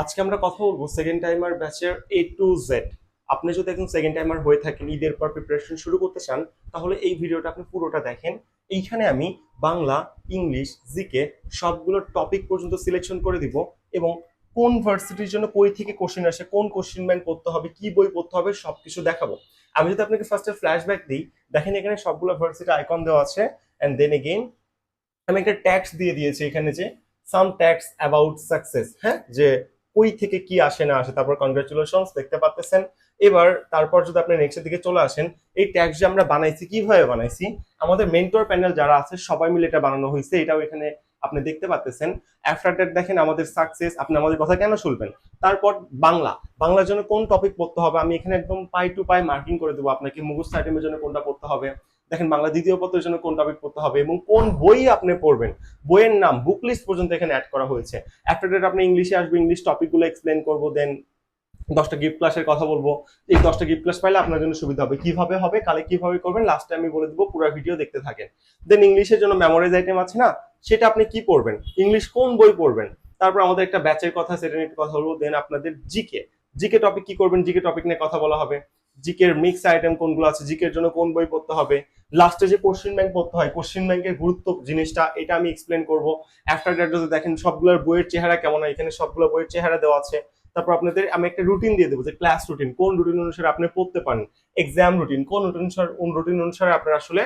আজকে আমরা কথা বলব সেকেন্ড টাইমার ব্যাচের এ টু জেড আপনি যদি এখন সেকেন্ড টাইমার হয়ে থাকেন, ঈদের পর প্রিপারেশন শুরু করতে চান, তাহলে এই ভিডিওটা আপনি পুরোটা দেখেন। এইখানে আমি বাংলা, ইংলিশ জিকে সবগুলো টপিক পর্যন্ত সিলেকশন করে দিব এবং কোন ভার্সিটির জন্য কই থেকে কোশ্চেন আসে, কোন কোশ্চেন ব্যাংক পড়তে হবে, কি বই পড়তে হবে, সবকিছু দেখাবো। আমি যদি আপনাকে ফার্স্টে ফ্ল্যাশব্যাক দিই, দেখেন এখানে সবগুলো ভার্সিটি আইকন দেওয়া আছে। অ্যান্ড দেন এগেইন আমি একটা ট্যাক্স দিয়ে দিয়েছি এখানে যে সাম ট্যাক্স অ্যাবাউট সাকসেস হ্যাঁ? যে কই থেকে কি আসে না আসে, তারপর কনগ্রাচুলেশন দেখতে পাচ্ছেন এবার তারপর যদি আপনি নেক্সটের দিকে চলে আসেন, এই ট্যাক্স যে আমরা বানাইছি, কীভাবে বানাইছি? আমাদের মেন্টর প্যানেল যারা আছে, সবাই মিলে এটা বানানো হয়েছে, এটাও এখানে আপনি দেখতে পাচ্ছেন দ্যাট দেখেন আমাদের সাকসেস আপনি আমাদের কথা কেন শুনবেন? তারপর বাংলা, বাংলার জন্য কোন টপিক পড়তে হবে? আমি এখানে একদম পাই টু পাই মার্কিং করে দেবো আপনাকে, মুখস্থ আইটেমের জন্য কোনটা পড়তে হবে। দেখেন বাংলা দ্বিতীয় পত্রের জন্য কোন টপিক পড়তে হবে এবং কোন বই আপনি পড়বেন? বইয়ের নাম বুক লিস্ট পর্যন্ত এখানে অ্যাড করা হয়েছে। আফটার ডেট আপনি ইংলিশে আসবে, ইংলিশ টপিকগুলো এক্সপ্লেন করব দেন দশটা গিফট ক্লাসের কথা বলব। এই দশটা গিফট ক্লাস পাইলে আপনার জন্য সুবিধা হবে। কীভাবে হবে, কালে কীভাবে করবেন লাস্টে আমি বলে দিব, পুরো ভিডিও দেখতে থাকেন। দেন ইংলিশের জন্য মেমোরাইজ আইটেম আছে না? সেটা আপনি কি পড়বেন? ইংলিশ কোন বই পড়বেন? তারপর আমাদের একটা ব্যাচের কথা, সেটা নিয়ে কথা বলব। দেন আপনাদের জিকে জিকে টপিক কি করবেন? জিকে টপিক নিয়ে কথা বলা হবে। জিকের মিক্স আইটেম কোনগুলো আছে, জিকের জন্য কোন বই পড়তে হবে লাস্টে যে কোশ্চেন ব্যাংক পড়তে হয় কোশ্চেন ব্যাংকের গুরুত্ব জিনিসটা, এটা আমি এক্সপ্লেন করব। আফটার দ্যাট যদি দেখেন, সবগুলোর বইয়ের চেহারা কেমন হয়, এখানে সবগুলো বইয়ের চেহারা দেওয়া আছে। তারপর আপনাদের, আমি একটা রুটিন দিয়ে দেবো যে ক্লাস রুটিন কোন রুটিন অনুসারে আপনি পড়তে পারেন? এক্সাম রুটিন কোন রুটিন রুটিন অনুসারে আপনার আসলে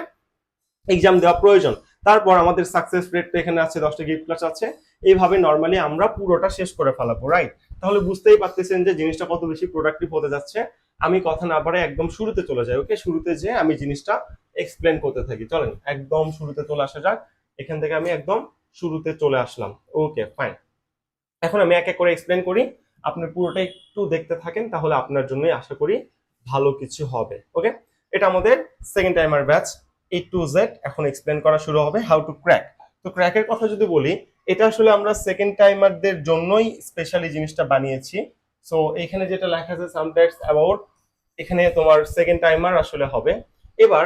এক্সাম দেওয়া প্রয়োজন? তারপর আমাদের সাকসেস রেটটা এখানে আছে, দশটা গিফট ক্লাস আছে। এইভাবে নর্মালি আমরা পুরোটা শেষ করে ফেলাবো রাইট তাহলে বুঝতেই পারতেছেন যে জিনিসটা কত বেশি প্রোডাক্টিভ হতে যাচ্ছে। আমি কথা না পারে একদম শুরুতে চলে যাই ওকে শুরুতে যে আমি জিনিসটা এক্সপ্লেন করতে থাকি। চলেন, একদম শুরুতে চলে আসা যাক। এখান থেকে আমি একদম শুরুতে চলে আসলাম। ওকে ফাইন এখন আমি এক এক করে এক্সপ্লেন করি। আপনি পুরোটা একটু দেখতে থাকেন, তাহলে আপনার জন্যই আশা করি ভালো কিছু হবে ওকে এটা আমাদের second timer batch A to Z এখন এক্সপ্লেন করা শুরু হবে হাউ টু ক্র্যাক তো ক্র্যাকের কথা যদি বলি, এটা আসলে আমরা সেকেন্ড টাইমারদের জন্যই স্পেশালি জিনিসটা বানিয়েছি। সো এখানে যেটা লেখা আছে সামটাইমস অ্যাবাউট এখানে তোমার সেকেন্ড টাইমার আসলে হবে। এবার,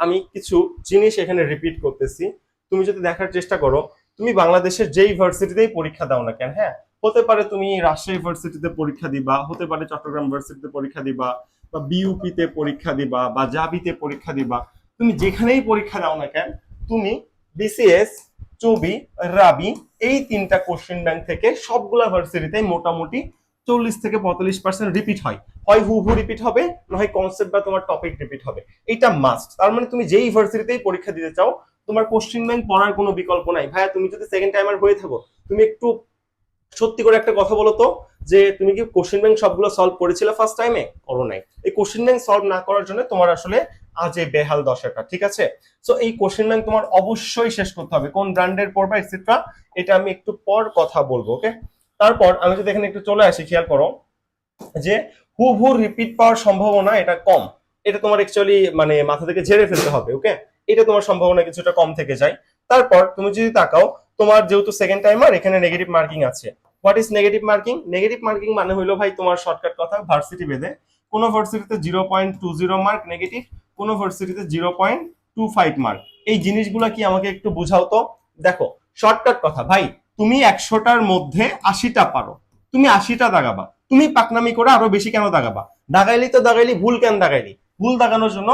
আমি কিছু জিনিস এখানে রিপিট করতেছি। তুমি যদি দেখার চেষ্টা করো, তুমি বাংলাদেশের যেই ভার্সিটিতেই পরীক্ষা দাও না কেন হ্যাঁ? হতে পারে তুমি রাজশাহী ভার্সিটিতে পরীক্ষা দিবা, হতে পারে চট্টগ্রাম ভার্সিটিতে পরীক্ষা দিবা, বা বিউপিতে পরীক্ষা দিবা, বা জাবিতে পরীক্ষা দিবা। তুমি যেখানেই পরীক্ষা দাও না কেন, তুমি বিসিএস চবি, রাবি, এই তিনটা কোশ্চেন ব্যাংক থেকে সবগুলা ভার্সিটিতে মোটামুটি চল্লিশ থেকে পঁয়তাল্লিশ পার্সেন্ট রিপিট হয়। হয় হু হু রিপিট হবে, না হয় কনসেপ্ট বা তোমার টপিক রিপিট হবে। এটা মাস্ট তার মানে তুমি যেই ভার্সিটিতেই পরীক্ষা দিতে চাও, তোমার কোশ্চেন ব্যাংক পড়ার কোনো বিকল্প নাই। ভাইয়া, তুমি যদি সেকেন্ড টাইমার হয়ে থাকো, তুমি একটু সত্যি করে একটা কথা বলো তো, যে তুমি কি কোশ্চেন ব্যাংক সবগুলো সলভ করেছিলে ফার্স্ট টাইমে করো নাই। এই কোশ্চেন ব্যাংক সলভ না করার জন্য তোমার আসলে আজ বেহাল দশাটা, ঠিক আছে? সো এই কোশ্চেন ব্যাংক তোমার অবশ্যই শেষ করতে হবে। কোন ব্র্যান্ডের পড়বা এটসেট্রা এটা আমি একটু পর কথা বলব ওকে তারপর আমি যদি এখানে একটু চলে আসি, খেয়াল করো যে হুবহু রিপিট পাওয়ার সম্ভাবনা এটা কম। এটা তোমার অ্যাকচুয়ালি মানে মাথা থেকে ঝেড়ে ফেলতে হবে ওকে এটা তোমার সম্ভাবনা কিছুটা কম থেকে যায়। তারপর তুমি যদি তাকাও, তোমার যেহেতু সেকেন্ড টাইমার এখানে নেগেটিভ মার্কিং আছে। What is negative marking negative marking মানে হলো ভাই তোমার শর্টকাট কথা ভার্সিটি বেঁধে। কোন ভার্সিটিতে zero point two zero mark negative কোন ভার্সিটিতে zero point two five mark এই জিনিসগুলা কি আমাকে একটু বুঝাও তো? দেখো শর্টকাট কথা, ভাই তুমি একশোটার মধ্যে আশিটা পারো। তুমি আশিটা দাগাবা। তুমি পাকনামি করে আরও বেশি কেন দাগাবা? দাগাইলি তো দাগাইলি, ভুল কেন দাগাইলি? ভুল দাগানোর জন্য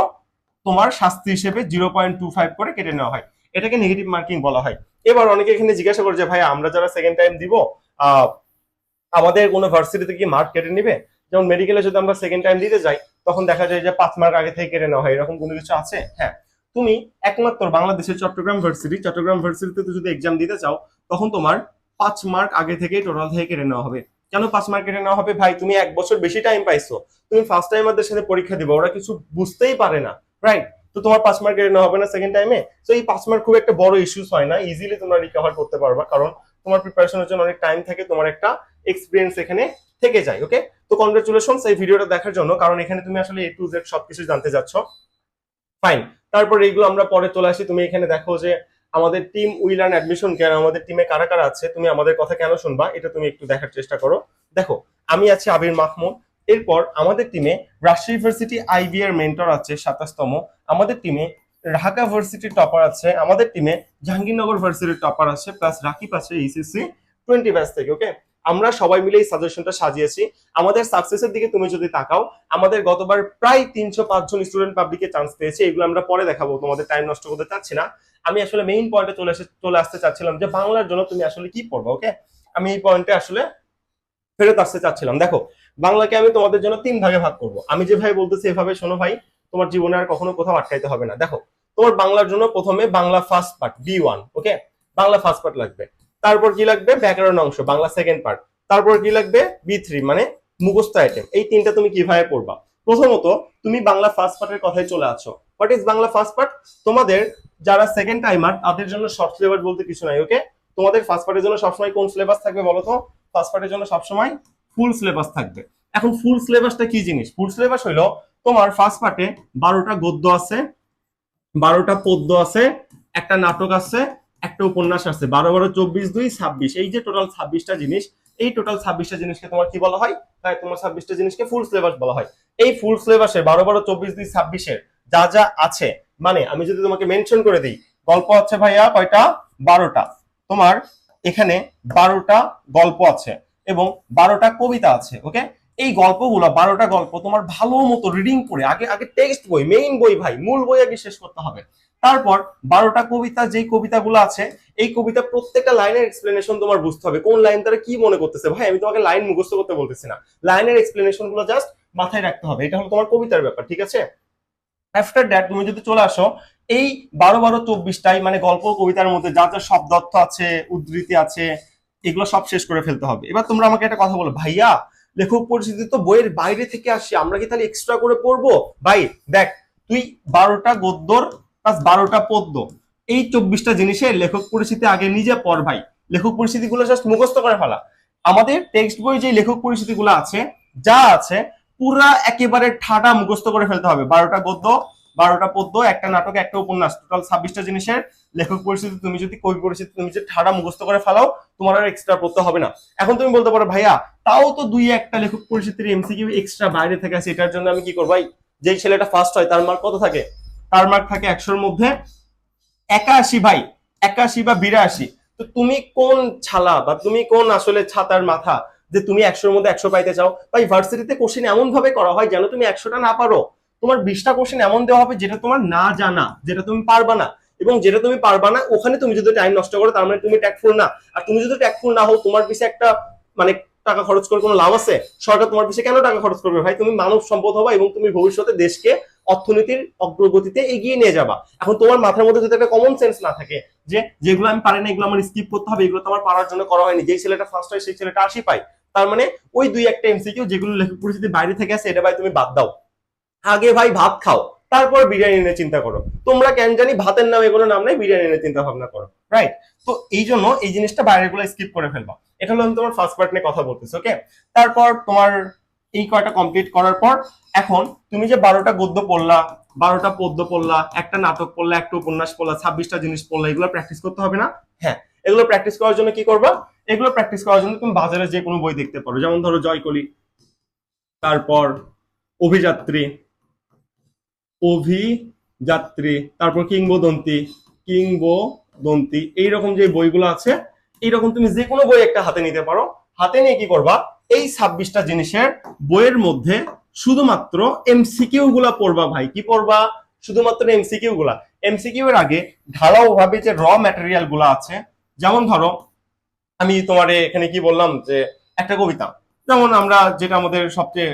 তোমার শাস্তি হিসেবে জিরো পয়েন্ট টু ফাইভ করে কেটে নেওয়া হয়। এটাকে নেগেটিভ মার্কিং বলা হয়। এবার অনেকে এখানে জিজ্ঞাসা করে যে, ভাই, আমরা যারা সেকেন্ড টাইম দিব আমাদের কোনো ভার্সিটিতে কি মার্ক কেটে নিবে? যেমন মেডিকেলে যদি আমরা সেকেন্ড টাইম দিতে যাই, তখন দেখা যায় যে পাঁচ মার্ক আগে থেকে কেটে নেওয়া হয়। এরকম কোনো কিছু আছে? হ্যাঁ। তুমি একমাত্র বাংলাদেশের চট্টগ্রাম ভার্সিটি, চট্টগ্রাম ভার্সিটিতে যদি এক্সাম দিতে চাও, তখন তোমার পাঁচ মার্ক আগে থেকে টোটাল থেকে কেটে নেওয়া হবে। কেন পাঁচ মার্ক কেটে নেওয়া হবে? ভাই, তুমি এক বছর বেশি টাইম পাইছো। তুমি ফার্স্ট টাইম টাইমারদের সাথে পরীক্ষা দিবে, ওরা কিছু বুঝতেই পারে না রাইট তো তোমার পাঁচ মার্ক কেটে নেওয়া হবে না সেকেন্ড টাইমে তো এই পাঁচ মার্ক খুব একটা বড় ইস্যুস হয় না ইজিলি তোমরা রিকভার করতে পারবা, কারণ তোমার প্রিপারেশনের জন্য অনেক টাইম থাকে, তোমার একটা এক্সপিরিয়েন্স এখানে থেকে যায় ওকে তো কনগ্রাচুলেশন এই ভিডিওটা দেখার জন্য, কারণ এখানে তুমি আসলে এ টু জেড সবকিছু জানতে যাচ্ছ। ফাইন তারপর এইগুলো আমরা পরে চলে আসি। তুমি এখানে দেখো যে আমাদের টিম উইল অ্যান্ড অ্যাডমিশন কেন আমাদের টিমে কারা কারা আছে, তুমি আমাদের কথা কেন শুনবা, এটা তুমি একটু দেখার চেষ্টা করো। দেখো, আমি আছি আবির মাহমুদ। এরপর আমাদের টিমে রাজশাহী ইউনিভার্সিটি আইবি এর মেন্টর আছে, সাতাশতম। আমাদের টিমে ঢাকা ভার্সিটির টপার আছে। আমাদের টিমে জাহাঙ্গীরনগর ভার্সিটির টপার আছে প্লাস রাকিব আছে এইচএসসি টোয়েন্টি ব্যাচ থেকে ওকে আমরা সবাই মিলে এই সাজেশনটা সাজিয়েছি। আমাদের সাকসেসের দিকে তুমি যদি তাকাও, আমাদের গতবার প্রায় তিনশো পাঁচজন স্টুডেন্ট পাবলিকে চান্স পেয়েছে। এগুলো আমরা পরে দেখাবো, তোমাদের টাইম নষ্ট করতে চাচ্ছি না। আমি আসলে মেইন পয়েন্টে চলে এসে, চলে আসতে চাচ্ছিলাম যে বাংলার জন্য তুমি আসলে কি পড়বে ওকে আমি এই পয়েন্টে আসলে ফেরত আসতে চাচ্ছিলাম। দেখো, বাংলাকে আমি তোমাদের জন্য তিন ভাগে ভাগ করব। আমি যেভাবে বলতেছি, এভাবে শোনো ভাই, তোমার জীবনে আর কখনো কোথাও আটকাইতে হবে না। দেখো, তোমার বাংলার জন্য প্রথমে Bangla first part B one okay Bangla first part লাগবে। তারপর কি লাগবে? ব্যাকরণ অংশ, বাংলা সেকেন্ড পার্ট তারপর কি লাগবে? বি থ্রি মানে মুখস্থ আইটেম এই তিনটা তুমি কীভাবে পড়বা? প্রথমত, তুমি বাংলা ফার্স্ট পার্টের কথায় চলে আছো what is Bangla first part তোমাদের যারা সেকেন্ড টাইমার তাদের জন্য শর্ট সিলেবাস বলতে কিছু নাই ওকে তোমাদের ফার্স্ট পার্টের জন্য সবসময় কোন সিলেবাস থাকবে বলো তো? ফার্স্ট পার্টের জন্য সবসময় ফুল সিলেবাস থাকবে। এখন ফুল সিলেবাসটা কি জিনিস? ফুল সিলেবাস হইল তোমার ফার্স্ট পার্টে বারোটা গদ্য আছে, বারোটা পদ্য আছে, একটা নাটক আছে একটা উপন্যাস আছে, বারো বারো চব্বিশ দুই ছাব্বিশ। এই যে টোটাল ছাব্বিশটা জিনিস, এই টোটাল ছাব্বিশটা জিনিসকে তোমার কি বলা হয়? তাই তোমার ছাব্বিশটা জিনিসকে ফুল সিলেবাস বলা হয়। এই ফুল সিলেবাসে বারো বারো চব্বিশ দুই ছাব্বিশের যা যা আছে মানে আমি যদি তোমাকে মেনশন করে দিই, গল্প আছে ভাইয়া কয়টা? বারোটা। তোমার এখানে বারোটা গল্প আছে এবং বারোটা কবিতা আছে ওকে এই গল্পগুলো, বারোটা গল্প তোমার ভালো মতো রিডিং করে, আগে আগে টেক্সট বই মেইন বই ভাই, মূল বই আগে শেষ করতে হবে। তারপর বারোটা কবিতা, যেই কবিতাগুলো আছে, এই কবিতা প্রত্যেকটা লাইনের এক্সপ্লেনেশন তোমার বুঝতে হবে। কোন লাইন তারা কি মনে করতেছে? ভাই, আমি তোমাকে লাইন মুখস্থ করতে বলতেছি না। লাইনের এক্সপ্লেনেশনগুলো জাস্ট মাথায় রাখতে হবে। এটা হলো তোমার কবিতার ব্যাপার, ঠিক আছে? আফটার দ্যাট তুমি যদি চলে আসো, এই বারো বারো চব্বিশটাই মানে গল্প কবিতার মধ্যে যা যা শব্দ অর্থ আছে, উদ্ধৃতি আছে, এগুলো সব শেষ করে ফেলতে হবে। এবার তোমরা আমাকে একটা কথা বলো, ভাইয়া, লেখক পরিচিতি তো বইয়ের বাইরে থেকে আসি, আমরা কি তাহলে এক্সট্রা করে পড়ব? ভাই, দেখ, তুই বারোটা গদ্যর প্লাস বারোটা পদ্য এই চব্বিশটা জিনিসের লেখক পরিচিতি আগে নিজে পড় ভাই। লেখক পরিচিতি গুলো জাস্ট মুখস্থ করে ফেলা। আমাদের টেক্সট বই যে লেখক পরিচিতি গুলো আছে, যা আছে, পুরা একেবারে ঠাটা মুখস্থ করে ফেলতে হবে। বারোটা গদ্য, বারোটা পদ্য, একটা নাটক, একটা উপন্যাস। টোটাল ছাব্বিশটা জিনিসের লেখক পরিচিতি তুমি যদি কবি পরিচিতি তুমি যদি ঠাড়া মুখস্থ করে ফেলাও, তোমার আর এক্সট্রা পড়তে হবে না। এখন তুমি বলতে পারো, ভাইয়া, তাও তো দুই একটা লেখক পরিচিতির এমসিকিউ এক্সট্রা বাইরে থেকে আছে, এটার জন্য আমি কি করব ভাই? যেই ছেলেটা ফার্স্ট হয়, তার মার্ক কত থাকে? তার মার্ক থাকে একশোর মধ্যে। একাশি ভাই, একাশি বা বিরাশি। তো তুমি কোন ছালা বা তুমি কোন আসলে ছাতার মাথা যে তুমি একশোর মধ্যে একশো পাইতে চাও? ভাই ভার্সিটিতে কোশ্চেন এমন ভাবে করা হয় যেন তুমি একশোটা না পারো। তোমার বিশটা কোশ্চেন এমন দেওয়া হবে যেটা তোমার না জানা, যেটা তুমি পারবা না। এবং যেটা তুমি পারবা না, ওখানে তুমি যদি টাইম নষ্ট করো, তার মানে তুমি ট্যাকফুল না। আর তুমি যদি ট্যাকফুল না হও, তোমার পিছে একটা মানে টাকা খরচ করে কোনো লাভ আছে? সরকার তোমার পিছে কেন টাকা খরচ করবে ভাই? তুমি মানব সম্পদ হবা এবং তুমি ভবিষ্যতে দেশকে অর্থনীতির অগ্রগতিতে এগিয়ে নিয়ে যাবা। এখন তোমার মাথার মধ্যে যদি একটা কমন সেন্স না থাকে, যে যেগুলো আমি পারি না, এগুলো আমার স্কিপ করতে হবে, এগুলো তো আমার পারার জন্য করা হয়নি, যেই ছেলেটা ফার্স্ট হয়, সেই ছেলেটা আশি পায়। তার মানে ওই দুই একটা এমসিকিউ যেগুলো লেখক পরিস্থিতি বাইরে থেকে আছে এটা ভাই তুমি বাদ দাও। আগে ভাই ভাত খাও, তারপর বিরিয়ানি নিয়ে চিন্তা করো। তোমরা কেন জানি ভাতের নাম এগুলো নাম নাই, বিরিয়ানি নিয়ে চিন্তা ভাবনা করো রাইট তো এই জন্য এই জিনিসটা বাইরেরগুলো স্কিপ করে ফেলবা। এটা হলো আমি তোমার ফার্স্ট পার্ট নিয়ে কথা বলতেছি ওকে তারপর তোমার এই কয়টা কমপ্লিট করার পর এখন তুমি যে বারোটা গদ্য পড়লা, বারোটা পদ্য পড়লা, একটা নাটক পড়লা, একটা উপন্যাস পড়লা, ছাব্বিশটা জিনিস পড়লা, এগুলো প্র্যাকটিস করতে হবে না? হ্যাঁ এগুলো প্র্যাকটিস করার জন্য কি করবা? এগুলো প্র্যাকটিস করার জন্য তুমি বাজারে যে কোনো বই দেখতে পারো, যেমন ধরো জয়কলি, তারপর অভিযাত্রী অভিযাত্রী, তারপর কিংবদন্তি কিংবদন্তি এইরকম যে বইগুলো আছে, এইরকম তুমি যে কোনো বই একটা হাতে নিতে পারো। হাতে নিয়ে কি করবা? এই ছাব্বিশটা জিনিসের বইয়ের মধ্যে শুধুমাত্র এমসিকিউ গুলা পড়বা ভাই। কি পড়বা? শুধুমাত্র এমসিকিউ গুলা। এমসিকিউ এর আগে ঢালাও ভাবে যে র ম্যাটেরিয়ালগুলা আছে, যেমন ধরো, আমি তোমার এখানে কি বললাম যে, একটা কবিতা। যেমন আমরা যেটা আমাদের সবচেয়ে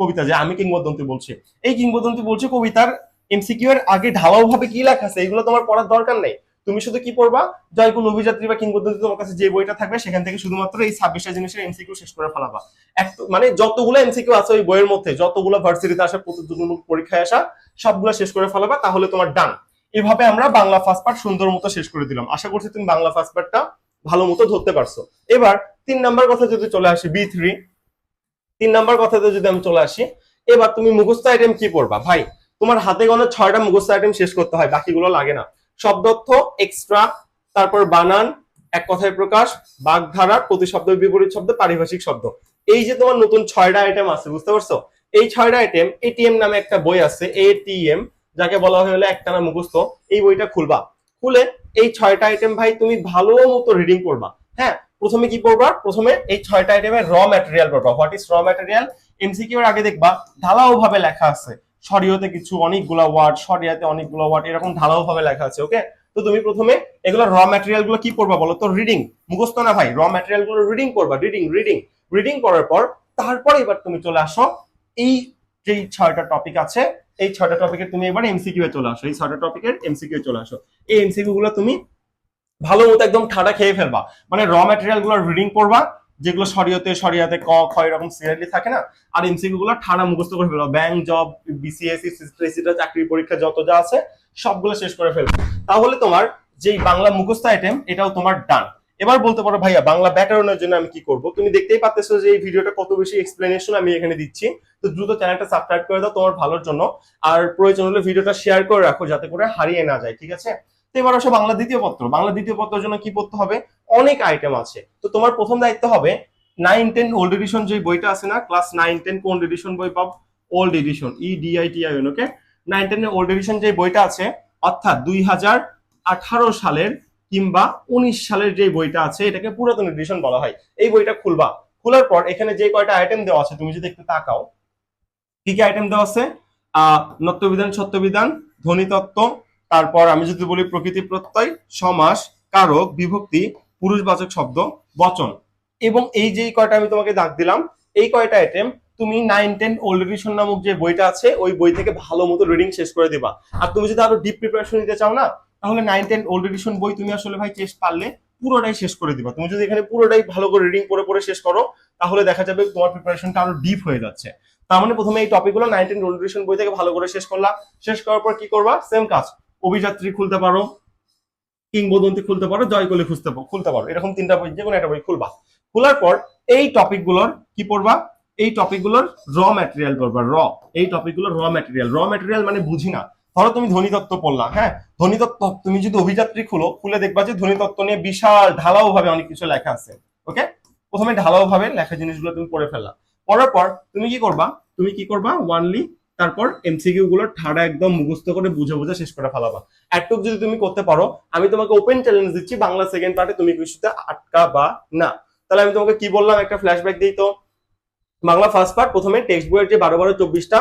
কবিতা যে, আমি কিংবদন্তি বলছি। এই কিংবদন্তি বলছে কবিতার এমসিকিউ এর আগে ঢালাও ভাবে কি লেখা আছে, এগুলো তোমার পড়ার দরকার নেই। তুমি শুধু কি পড়বা? জয়কুল অভিযাত্রী বা কিংবদন্তি তোমার কাছে যে বইটা থাকবে, সেখান থেকে শুধুমাত্র এই ছাব্বিশটা জিনিসের এমসিকিউ শেষ করে ফেলাবা। এক মানে যতগুলো এমসিকিউ আছে ওই বইয়ের মধ্যে, যতগুলো ভার্সিটিতে আসা, প্রতিযোগিতামূলক পরীক্ষায় আসা, সবগুলো শেষ করে ফেলাবা, তাহলে তোমার ডান। এভাবে আমরা বাংলা ফার্স্ট পার্ট সুন্দর মতো শেষ করে দিলাম। আশা করছি তুমি বাংলা ফার্স্ট পার্টটা ভালো মতো ধরতে পারছ। এবার তিন নাম্বার কথা যদি চলে আসি বি থ্রি তিন নাম্বার কথাতে যদি আমি চলে আসি, এবার তুমি মুখস্থ আইটেম কি পড়বা? ভাই, তোমার হাতে গণে ছয়টা মুখস্থ আইটেম শেষ করতে হয়, বাকিগুলো লাগে না। শব্দর্থ এক্সট্রা তারপর বানান, এক কথায় প্রকাশ বাগধারা প্রতিশব্দ বিপরীত শব্দ, পারিভাষিক শব্দ। এই যে তোমার নতুন ছয়টা আইটেম আছে, বুঝতে পারছ? এই ছয়টা আইটেম এটিএম নামে একটা বই আছে এটিএম যাকে বলা হয় হলো একটানা মুখস্থ। এই বইটা খুলবা। খুলে এই ছয়টা আইটেম ভাই তুমি ভালো মতো রিডিং করবা। হ্যাঁ প্রথমে কি পড়বা? প্রথমে এই ছয়টা আইটেমের র ম্যাটেরিয়াল পড়বা। What is raw material MCQ এর আগে দেখবা ঢালাও ভাবে লেখা আছে। শরীয়তে কিছু, অনেকগুলা ওয়ার্ড শরিয়াতে অনেকগুলো ওয়ার্ড এরকম ঢালাও ভাবে লেখা আছে ওকে তো তুমি প্রথমে এগুলো র ম্যাটেরিয়ালগুলো কি পড়বা বলো তো? রিডিং মুখস্থ না ভাই? র ম্যাটেরিয়ালগুলো রিডিং করবা রিডিং রিডিং রিডিং করার পর তারপরে এবার তুমি চলে আসো, এই যেই ছয়টা টপিক আছে, এই ছয়টা টপিকের তুমি এবার এমসিকিউ এ চলে আসো, এই ছয়টা টপিকের এমসিকিউ চলে আসো। এই এমসিকিউ গুলো তুমি ভালো মতো একদম ঠাডা খেয়ে ফেলবা। মানে র ম্যাটেরিয়ালগুলো রিডিং করবা যেগুলো শরীয়তে শরিয়াতে ক, খ এরকম সিরিয়ালি থাকে না, আর এমসিকিউ গুলো ঠাড়া মুখস্থ করে ফেলবা। ব্যাংক জব বিসিএস প্রেসিডেন্ট চাকরির পরীক্ষা যত যা আছে, সবগুলো শেষ করে ফেলবা। তাহলে তোমার যেই বাংলা মুখস্থ আইটেম এটাও তোমার ডান এবার বলতে পারো, ভাইয়া, বাংলা ব্যাকরণের জন্য আমি কি করব? তুমি দেখতেই পাচ্ছ যে এই ভিডিওটা কত বেশি এক্সপ্লেনেশন আমি এখানে দিচ্ছি। তো দ্রুত চ্যানেলটা সাবস্ক্রাইব করে দাও তোমার ভালোর জন্য। আর প্রয়োজন হলে ভিডিওটা শেয়ার করে রাখো, যাতে করে হারিয়ে না যায়, ঠিক আছে? তো এবার আসো বাংলা দ্বিতীয় পত্র। বাংলা দ্বিতীয় পত্রের জন্য কি পড়তে হবে? অনেক আইটেম আছে। তো তোমার প্রথম দায়িত্ব হবে নাইন টেন ওল্ড এডিশন যে বইটা আছে না ক্লাস নাইন টেন কোন এডিশন বই পাব? Old edition E D I T I okay nine ten old edition যে বইটা আছে, অর্থাৎ দুই হাজার আঠারো সালের কিংবা উনিশ সালের যে বইটা আছে, এটাকে পুরাতন এডিশন বলা হয়। এই বইটা খুলবা। খোলার পর এখানে যে কয়টা আইটেম দেওয়া আছে, তুমি যদি একটু তাকাও। কি কি আইটেম দেওয়া আছে? নত্যবিধান সত্যবিধান ধ্বনিতত্ত্ব তারপর আমি যদি বলি প্রকৃতি প্রত্যয়, সমাস, কারক, বিভক্তি, পুরুষবাচক শব্দ, বচন। এবং এই যে কয়টা আমি তোমাকে দাগ দিলাম, এই কয়টা আইটেম তুমি নাইন টেন ওল্ড এডিশন নামক যে বইটা আছে, ওই বই থেকে ভালো মতো রিডিং শেষ করে দিবা। আর তুমি যদি আরও ডিপ প্রিপারেশন নিতে চাও না, তাহলে নাইন টেন ওল্ড এডিশন বই তুমি আসলে ভাই চেষ্টা পারলে পুরোটাই শেষ করে দিবা। তুমি যদি এখানে পুরোটাই ভালো করে রিডিং পড়ে পড়ে শেষ করো, তাহলে দেখা যাবে তোমার প্রিপারেশনটা আরও ডিপ হয়ে যাচ্ছে। তার মানে প্রথমে এই টপিকগুলো নাইন টেন ওল্ড এডিশন বই থেকে ভালো করে শেষ করলা। শেষ করার পর কি করবা? সেম কাজ। অভিযাত্রী খুলতে পারো, কিংবদন্তি খুলতে পারো জয়কলি খুঁজতে খুলতে পারো। এরকম তিনটা বই যে কোনো একটা বই খুলবা। খোলার পর এই টপিকগুলোর কি পড়বা? এই টপিকগুলোর র ম্যাটেরিয়াল পড়বা র এই টপিকগুলোর র ম্যাটেরিয়াল র ম্যাটেরিয়াল মানে বুঝি না। ধরো তুমি ধ্বনিতত্ত্ব পড়লা হ্যাঁ? ধ্বনিতত্ত্ব তুমি যদি অভিযাত্রী খুলো, খুলে দেখবা যে ধ্বনিতত্ত্ব নিয়ে বিশাল ঢালাও ভাবে অনেক কিছু লেখা আছে, ওকে? প্রথমে ঢালাও ভাবে লেখা জিনিসগুলো তুমি পড়ে ফেললা। পড়ার পর তুমি কি করবা? তুমি কি করবা? ওয়ানলি তারপর এমসিকিউ গুলো ঠাড়া একদম মুখস্থ করে বুঝে বুঝে শেষ করে ফেলাবা। একটুক যদি তুমি করতে পারো, আমি তোমাকে ওপেন চ্যালেঞ্জ দিচ্ছি বাংলা সেকেন্ড পার্টে তুমি কিছুতে আটকা বা না। তাহলে আমি তোমাকে কি বললাম? একটা ফ্ল্যাশব্যাক দিই তো। বাংলা ফার্স্ট পার্ট প্রথমে টেক্সট বইয়ের যে বারো বারো চব্বিশটা,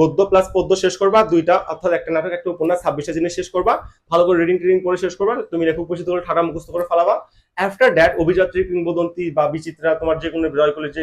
গদ্য প্লাস পদ্য শেষ করবা, দুইটা অর্থাৎ একটা নাটক, একটা উপন্যাস, ছাব্বিশটা জিনিস শেষ করবা, ভালো করে রিডিং টিডিং করে শেষ করবা, তুমি লেখক উপস্থিত করে ঠাড়া মুখস্থ করে ফেলাবা। আফটার দ্যাট অভিযাত্রী কিংবদন্তি বা বিচিত্রা, তোমার যে কোনো বিজয় যে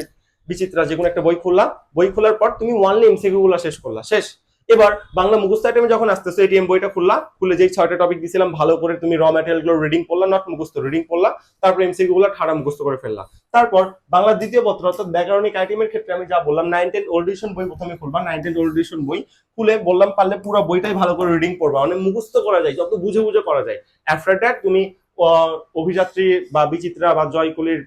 বিচিত্রা, যে কোনো একটা বই খুললা বই খোলার পর তুমি ওয়ানলি এমসিকিউ গুলো শেষ করলা, শেষ। এবার বাংলা মুখস্থ আইটেমে যখন আসতেছে এটিএম বইটা খুললা, খুলে যে ছয়টা টপিক দিছিলাম, ভালো করে তুমি র ম্যাটেরিয়ালগুলো রিডিং করলা নট মুখস্থ রিডিং করলা, তারপর এমসিকিউ গুলো ঠাড়া মুখস্থ করে ফেললা। তারপর বাংলার দ্বিতীয় পত্র অর্থাৎ ব্যাকরণিক আইটেমের ক্ষেত্রে আমি যা বললাম নাইন টেন ওল্ড এডিশন বই প্রথমে খুলবা নাইন টেন ওল্ড এডিশন বই খুলে বললাম, পারলে পুরো বইটাই ভালো করে রিডিং করবা মানে মুখস্থ করা যায়, যত বুঝে বুঝে করা যায়। আফটার দ্যাট তুমি অভিযাত্রী বা বিচিত্রা বা জয়কুলির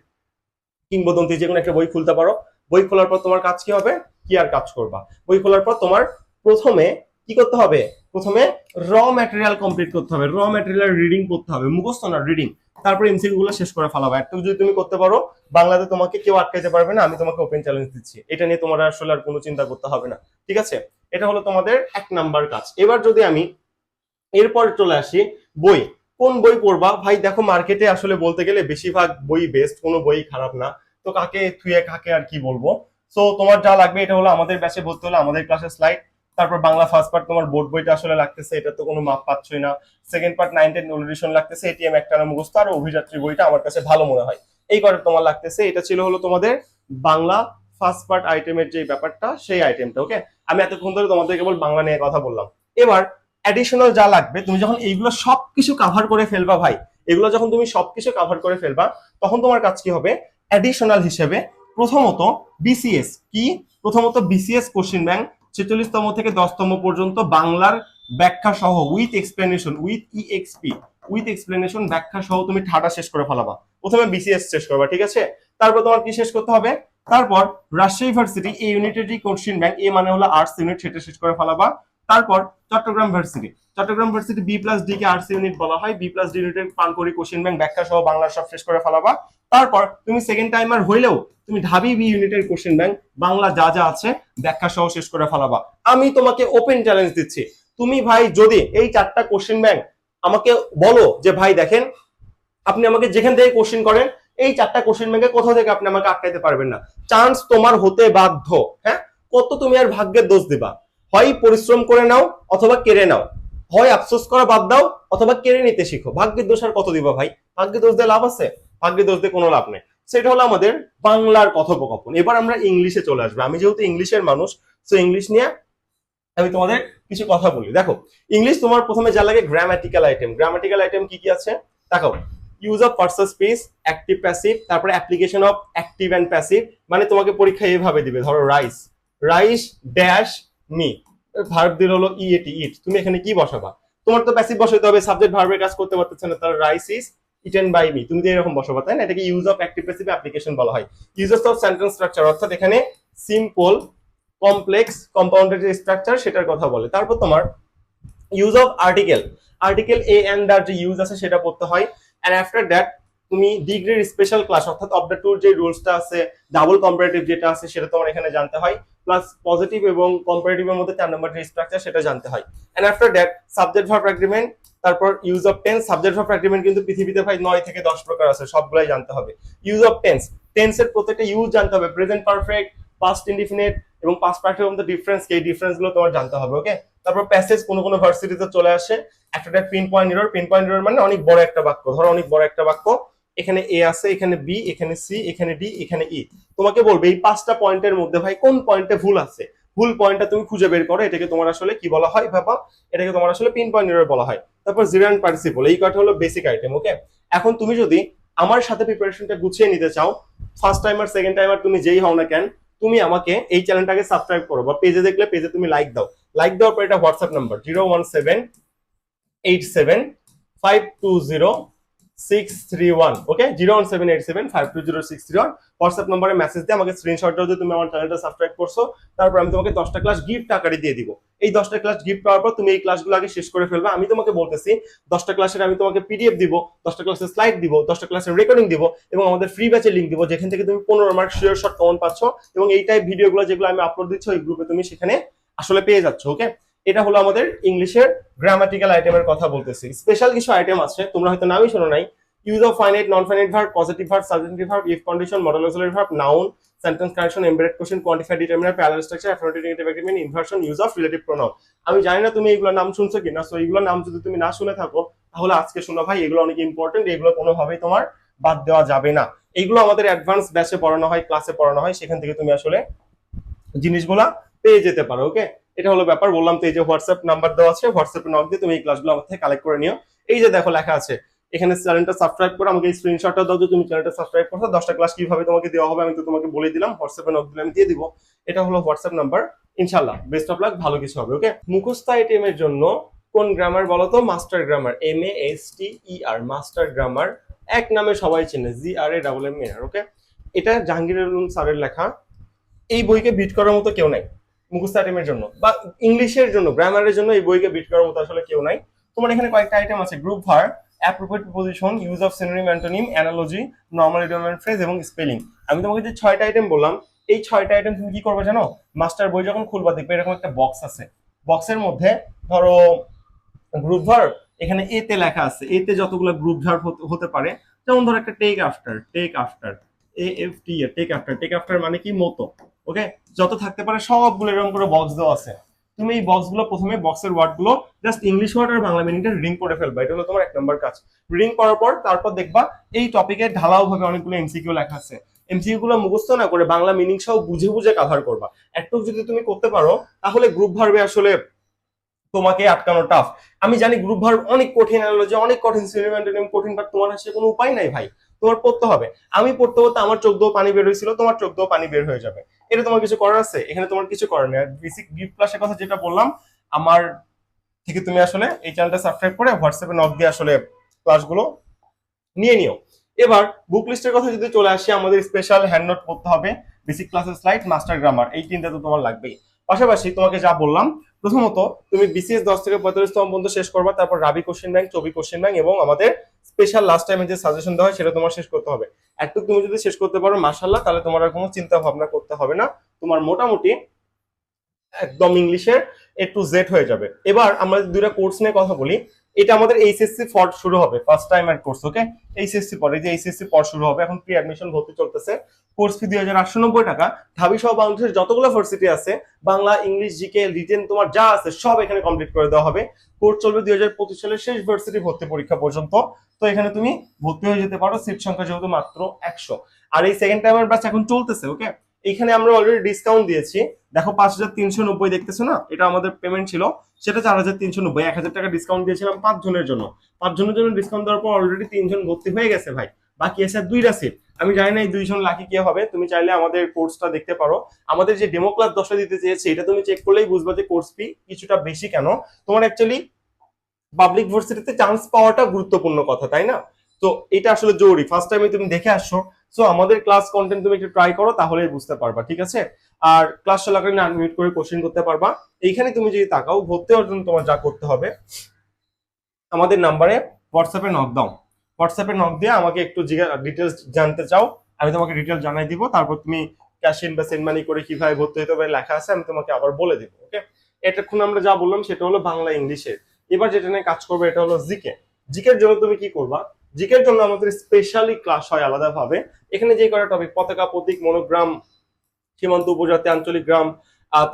কিংবদন্তি, যে কোনো একটা বই খুলতে পারো। বই খোলার পর তোমার কাজ কি হবে? কি আর কাজ করবা? বই খোলার পর তোমার প্রথমে কি করতে হবে? প্রথমে র ম্যাটেরিয়াল কমপ্লিট করতে হবে। র ম্যাটেরিয়াল রিডিং করতে হবে। মুখস্থ না রিডিং তারপরে এমসিকিউ গুলো শেষ করে ফেলাবা। একটু যদি তুমি করতে পারো, বাংলাতে তোমাকে কেউ আটকাইতে পারবে না, আমি তোমাকে ওপেন চ্যালেঞ্জ দিচ্ছি। এটা নিয়ে তোমার আসলে আর কোনো চিন্তা করতে হবে না। ঠিক আছে? এটা হলো তোমাদের এক নাম্বার কাজ। এবার যদি আমি এরপর চলে আসি বই। কোন বই পড়বা? ভাই, দেখো মার্কেটে আসলে বলতে গেলে বেশিরভাগ বই বেস্ট কোনো বই খারাপ না। তো কাকে থুয়ে কাকে আর কি বলব? সো তোমার যা লাগবে, এটা হলো আমাদের ব্যাচে ভর্তি হলো আমাদের ক্লাসের স্লাইড তারপর বাংলা ফার্স্ট পার্ট তোমার বোর্ড বইটা আসলে লাগতেছে, এটা তো কোনো মাপ পাচ্ছই না। Second part nine ten edition লাগতেছে এটিএম একটা মুখস্থ, আর অভিযাত্রী বইটা আমার কাছে ভালো মনে হয়। এই কটা তোমার লাগতেছে, এটা ছিল হলো তোমাদের বাংলা ফার্স্ট পার্ট আইটেমের যে ব্যাপারটা, সেই আইটেমটা ওকে আমি এতক্ষণ ধরে তোমাদের কেবল বাংলা নিয়ে কথা বললাম। এবার অ্যাডিশনাল যা লাগবে, তুমি যখন এইগুলো সবকিছু কাভার করে ফেলবা ভাই, এগুলো যখন তুমি সবকিছু কাভার করে ফেলবা, তখন তোমার কাজ কি হবে? অ্যাডিশনাল হিসেবে প্রথমত বিসিএস কি? প্রথমত বিসিএস কোশ্চেন ব্যাংক ছেচল্লিশতম থেকে দশতম পর্যন্ত বাংলার ব্যাখ্যা সহ with explanation with EXP with explanation ব্যাখ্যা সহ তুমি ঠাটা শেষ করে ফেলাবা। প্রথমে বিসিএস শেষ করবা, ঠিক আছে? তারপর তোমার কি শেষ করতে হবে? তারপর রাজশাহী ভার্সিটি এই ইউনিটের যে কোশ্চেন ব্যাংক এ মানে হলো আর্টস ইউনিট সেটা শেষ করে ফেলাবা। তারপর Chittagong varsity. Chittagong varsity B plus D K arts unit বলা হয়। বি প্লাস ডি ইউনিটের পানকরি কোশ্চেন ব্যাংক ব্যাখ্যা সহ বাংলা সব শেষ করে ফেলাবা। তারপর তুমি সেকেন্ড টাইমার হইলেও তুমি ঢাবি বি ইউনিটের কোশ্চেন ব্যাংক বাংলা যা যা আছে ব্যাখ্যা সহ শেষ করে ফেলাবা। আমি তোমাকে ওপেন চ্যালেঞ্জ দিচ্ছি। তুমি ভাই যদি এই চারটা কোশ্চেন ব্যাংক আমাকে বলো যে ভাই দেখেন, আপনি আমাকে যেখান থেকে কোশ্চেন করেন, এই চারটা কোশ্চেন ব্যাংকে কোথাও থেকে আপনি আমাকে আটকাইতে পারবেন না। চান্স তোমার হতে বাধ্য হ্যাঁ? কত তুমি আর ভাগ্যের দোষ দিবা? হয় পরিশ্রম করে নাও অথবা কেড়ে নাও। হয় আফসোস করা বাদ দাও অথবা কেড়ে নিতে শিখো। ভাগ্যের দোষ আর কত দিবা ভাই? ভাগ্যের দোষ দিয়ে লাভ আছে? ভাগ্যের দোষ দিয়ে কোনো লাভ নেই। সেটা হলো আমাদের বাংলার কথোপকথন। এবার আমরা ইংলিশে চলে আসব। আমি যেহেতু ইংলিশের মানুষ তো ইংলিশ নিয়ে আমি তোমাদের কিছু কথা বলি। দেখো, ইংলিশ তোমার প্রথমে যা লাগে গ্রামাটিক্যাল আইটেম গ্রামাটিক্যাল আইটেম কি কি আছে? দেখো use of parcel space active passive তারপরে application of active and passive মানে তোমাকে পরীক্ষা এইভাবে দিবে। ধরো rice rice dash me. Verb দিল হলো ই এটি ইট তুমি এখানে কি বসাবা? তোমার তো প্যাসিভ বসাতে হবে সাবজেক্ট ভার্বের কাজ করতে পারতেছে না, তার rice is eaten by me তুমি তো এরকম বসাবা, তাই না? এটাকে use of active passive application বলা হয়। ইউজেস অফ সেন্টেন্স স্ট্রাকচার অর্থাৎ এখানে সিম্পল কমপ্লেক্স কম্পাউন্ডেড স্ট্রাকচার সেটার কথা বলে। তারপর তোমার use of article article A and that যে ইউজ আছে সেটা পড়তে হয়। অ্যান্ড আফটার দ্যাট তুমি ডিগ্রির স্পেশাল ক্লাস অর্থাৎ অফ দ্য টুর যে রুলসটা আছে ডাবল কম্পারেটিভ যেটা আছে, সেটা তোমার এখানে জানতে হয় প্লাস পজিটিভ এবং কম্পারেটিভের মধ্যে চার নম্বর যে স্ট্রাকচার সেটা জানতে হয়। And after that subject verb agreement তারপর use of tense subject verb agreement কিন্তু পৃথিবীতে ভাই নয় থেকে দশ প্রকার আছে, সবগুলাই জানতে হবে। ইউজ অফ টেন্স টেন্সের প্রত্যেকটা ইউজ জানতে হবে প্রেজেন্ট পারফেক্ট পাস্ট ইনডিফিনিট এবং পাস্ট পারফেক্টের মধ্যে ডিফারেন্স এই ডিফারেন্সগুলো তোমার জানতে হবে ওকে তারপর প্যাসেজ কোনো কোনো ভার্সিটিতে চলে আসে। একটা pin point error pin point error মানে অনেক বড় একটা বাক্য, ধরো অনেক বড় একটা বাক্য এখানে এ আছে, এখানে বি এখানে সি এখানে ডি এখানে ই তোমাকে বলবে, এই পাঁচটা পয়েন্টের মধ্যে ভাই কোন পয়েন্টে ভুল আছে? ভুল পয়েন্টটা তুমি খুঁজে বের করো, এটাকে তোমার আসলে কি বলা হয় বাবা এটাকে তোমার আসলে পিন পয়েন্ট এরর বলা হয়। তারপর জিরো অ্যান্ড পার্টিসিপল এই কয়টা হলো বেসিক আইটেম ওকে এখন তুমি যদি আমার সাথে প্রিপারেশনটা গুছিয়ে নিতে চাও ফার্স্ট টাইমার সেকেন্ড টাইমার তুমি যেই হও না কেন, তুমি আমাকে এই চ্যানেলটাকে সাবস্ক্রাইব করো বা পেজে দেখলে পেজে তুমি লাইক দাও। লাইক দেওয়ার পর এটা WhatsApp number zero one seven eight seven five two zero six three one okay zero seven eight seven five two zero six three WhatsApp নাম্বারে মেসেজ দিয়ে আমাকে স্ক্রিনশটটা দিয়ে তুমি আমার চ্যানেলটা সাবস্ক্রাইব করছ। তারপর আমি তোমাকে দশটা ক্লাস গিফট আকারে দিয়ে দিব। এই দশটা ক্লাস গিফট পাওয়ার পর তুমি এই ক্লাসগুলো আগে শেষ করে ফেলবে। আমি তোমাকে বলতেছি, দশটা ক্লাসের আমি তোমাকে পিডিএফ দিব, দশটা ক্লাসের স্লাইড দিব, দশটা ক্লাসের রেকর্ডিং দিব এবং আমাদের ফ্রি ব্যাচের লিঙ্ক দিব, যেখান থেকে তুমি পনেরো মার্ক শিওর শর্ট কমন পাচ্ছ। এবং এই টাইপ ভিডিওগুলো যেগুলো আমি আপলোড দিচ্ছি, ওই গ্রুপে তুমি সেখানে আসলে পেয়ে যাচ্ছ ওকে এটা হলো আমাদের ইংলিশের গ্রামাটিক্যাল আইটেমের কথা বলতেছি। স্পেশাল কিছু আইটেম আছে, তোমরা হয়তো নামই শোনো নাই। Use of finite non finite verb positive verb subjective verb if condition modal auxiliary verb noun sentence connection embedded question quantified determiner parallel structure affirmative negative agreement inversion use of relative pronoun আমি জানি না তুমি এগুলো নাম শুনছো কিনা so এইগুলো নাম যদি তুমি না শুনে থাকো, তাহলে আজকে শোনো ভাই, এগুলো অনেক ইম্পর্টেন্ট এগুলো কোনোভাবেই তোমার বাদ দেওয়া যাবে না। এইগুলো আমাদের অ্যাডভান্স ব্যাচে পড়ানো হয় ক্লাসে পড়ানো হয়, সেখান থেকে তুমি আসলে জিনিসগুলা পেয়ে যেতে পারো ওকে এটা হলো ব্যাপার, বললাম তো এই যে হোয়াটসঅ্যাপ নাম্বার দেওয়া আছে হোয়াটসঅ্যাপে নক দিয়ে তুমি এই ক্লাসগুলো আমার থেকে কালেক্ট করে নিও। এই যে দেখো লেখা আছে, এখানে চ্যানেলটা সাবস্ক্রাইব করে আমাকে স্ক্রিনশটটা দাও যে তুমি চ্যানেলটা সাবস্ক্রাইব করছ, দশটা ক্লাস কীভাবে তোমাকে দেওয়া হবে আমি তো তোমাকে বলে দিলাম হোয়াটসঅ্যাপে নক দিলে আমি দিয়ে দিব। এটা হলো হোয়াটসঅ্যাপ নাম্বার ইনশাল্লাহ বেস্ট অফ লাক ভালো কিছু হবে ওকে মুখস্থ আইটেম এর জন্য কোন গ্রামার বলো তো? Master grammar M A S T E R master grammar এক নামে সবাই চেনে জি আর এ ডাবল এম এ আর ওকে এটা জাহাঙ্গীর আলম স্যারের লেখা। এই বইকে বিট করার মতো কেউ নাই। মুখস্থ আইটেমের জন্য বা ইংলিশের জন্য গ্রামারের জন্য এই বইকে বিট করার মতো আসলে কেউ নাই। তোমার এখানে কয়েকটা আইটেম আছে group verb appropriate position use of synonym antonym analogy normal idiom and phrase এবং স্পেলিং আমি তোমাকে যে ছয়টা আইটেম বললাম, এই ছয়টা আইটেম তুমি কি করবে জানো? মাস্টার বই যখন খুলবা দেখবে এরকম একটা বক্স আছে। বক্সের মধ্যে ধরো গ্রুপ ভার এখানে এতে লেখা আছে। এতে যতগুলো গ্রুপ ভার হতে পারে, যেমন ধরো একটা take after take after A F T take after take after মানে কি? মতো। ওকে যত থাকতে পারে সবগুলো এরকম করে বক্স দেওয়া আছে। তুমি এই বক্সগুলো প্রথমে বক্সের ওয়ার্ডগুলো জাস্ট ইংলিশ ওয়ার্ড আর বাংলা মিনিংটা রিং করে ফেলবা। এটা হলো তোমার এক নম্বর কাজ। রিং করার পর তারপর দেখবা এই টপিকে ঢালাও ভাবে অনেকগুলো এমসিকিউ লেখা আছে। এমসিকিউ গুলো মুখস্থ না করে বাংলা মিনিং সহ বুঝে বুঝে কাভার করবা। একটু যদি তুমি করতে পারো, তাহলে গ্রুপ ভার্বে আসলে তোমাকে আটকানো টাফ আমি জানি গ্রুপ ভার্ব অনেক কঠিন অ্যানালজি অনেক কঠিন সিনেমান্টেনিয়াম কঠিন বাট তোমার আসলে কোনো উপায় নাই ভাই। তোমার পড়তে হবে। আমি পড়তে পড়তে আমার চোখ দিয়েও পানি বের হয়েছিল, তোমার চোখ দিয়েও পানি বের হয়ে যাবে। এটা তোমার কিছু করার আছে? এখানে তোমার কিছু করার নেই। বেসিক গিফট ক্লাসের কথা যেটা বললাম, আমার থেকে তুমি আসলে এই চ্যানেলটা সাবস্ক্রাইব করে হোয়াটসঅ্যাপে নক দিয়ে আসলে ক্লাসগুলো নিয়ে নিও। এবার বুক লিস্টের কথা যদি চলে আসি, আমাদের স্পেশাল হ্যান্ড নোট করতে হবে। বেসিক ক্লাসের স্লাইড মাস্টার গ্রামার এই তিনটা তো তোমার লাগবেই। পাশাপাশি তোমাকে যা বললাম, প্রথমত তুমি বিসিএস দশ থেকে পঁয়তাল্লিশতম পর্যন্ত শেষ করবা, তারপর Rabi question bank Chobi question bank এবং আমাদের স্পেশাল লাস্ট টাইমে যে সাজেশন দেওয়া হয়, সেটা তোমার শেষ করতে হবে। একটু তুমি যদি শেষ করতে পারো মাসাল্লাহ তাহলে তোমার আর কোনো চিন্তা ভাবনা করতে হবে না। তোমার মোটামুটি একদম ইংলিশের এ টু জেড হয়ে যাবে। এবার আমরা দুইটা কোর্স নিয়ে কথা বলি। এটা আমাদের এইচএসসি ফর শুরু হবে ফার্স্ট টাইম এর কোর্স ওকে এইচএসসি পরে যে এইচএসসি পর শুরু হবে, এখন প্রি অ্যাডমিশন ভর্তি চলতেছে। কোর্স ফি দুই হাজার আটশো নব্বই টাকা। ঢাবি সহ বাংলাদেশের যতগুলো ভার্সিটি আছে, বাংলা, ইংলিশ জিকে রিটেন তোমার যা আছে, সব এখানে কমপ্লিট করে দেওয়া হবে। কোর্স চলবে দুই হাজার পঁচিশ সালের শেষ ভার্সিটি ভর্তি পরীক্ষা পর্যন্ত। তো এখানে তুমি ভর্তি হয়ে যেতে পারো সিট সংখ্যা যেহেতু মাত্র একশো। আর এই সেকেন্ড টাইমের ব্যাচ এখন চলতেছে ওকে এখানে আমরা অলরেডি ডিসকাউন্ট দিয়েছি। দেখো পাঁচ হাজার তিনশো নব্বই দেখতেছো না? এটা আমাদের পেমেন্ট ছিল। সেটা চার হাজার তিনশো নব্বই। এক হাজার টাকা ডিসকাউন্ট দিয়েছিলাম পাঁচ জনের জন্য। পাঁচ জনের জন্য ডিসকাউন্ট দেওয়ার পর অলরেডি তিনজন ভর্তি হয়ে গেছে ভাই। বাকি আছে দুইটা সিট আমি জানি না এই দুইজন লাকি কে হবে। তুমি চাইলে আমাদের কোর্সটা দেখতে পারো। আমাদের যে ডেমো ক্লাস দশটা দিতে চেয়েছে, এটা তুমি চেক করলেই বুঝবা যে কোর্স ফি কিছুটা বেশি কেন। তোমার অ্যাকচুয়ালি পাবলিক ভার্সিটিতে চান্স পাওয়াটা গুরুত্বপূর্ণ কথা, তাই না? তো এটা আসলে জরুরি। ফার্স্ট টাইমে তুমি দেখে আসছো। সো আমাদের ক্লাস কন্টেন্ট তুমি একটু ট্রাই করো তাহলে বুঝতে পারবা, ঠিক আছে? আর ক্লাস চলাকালীন আনমিউট করে কোশ্চেন করতে পারবা। এইখানে তুমি যদি তাকাও, ভর্তি হওয়ার জন্য তোমার যা করতে হবে, আমাদের নাম্বারে হোয়াটসঅ্যাপে নক দাও হোয়াটসঅ্যাপে নক দিয়ে আমাকে একটু ডিটেলস জানতে চাও, আমি তোমাকে ডিটেলস জানাই দিব। তারপর তুমি ক্যাশ ইন বা সেন্ড মানি করে কীভাবে ভর্তি হতে হবে লেখা আছে, আমি তোমাকে আবার বলে দিব ওকে এতক্ষণ আমরা যা বললাম, সেটা হলো বাংলা ইংলিশে এবার যেটা নিয়ে কাজ করবে, এটা হলো জিকে। জিকের জন্য তুমি কি করবা? জিকের জন্য আমাদের স্পেশালি ক্লাস হয় আলাদাভাবে। এখানে যে কটা টপিক পতাকা, প্রতীক মনোগ্রাম সীমান্ত উপজাতি, আঞ্চলিক গ্রাম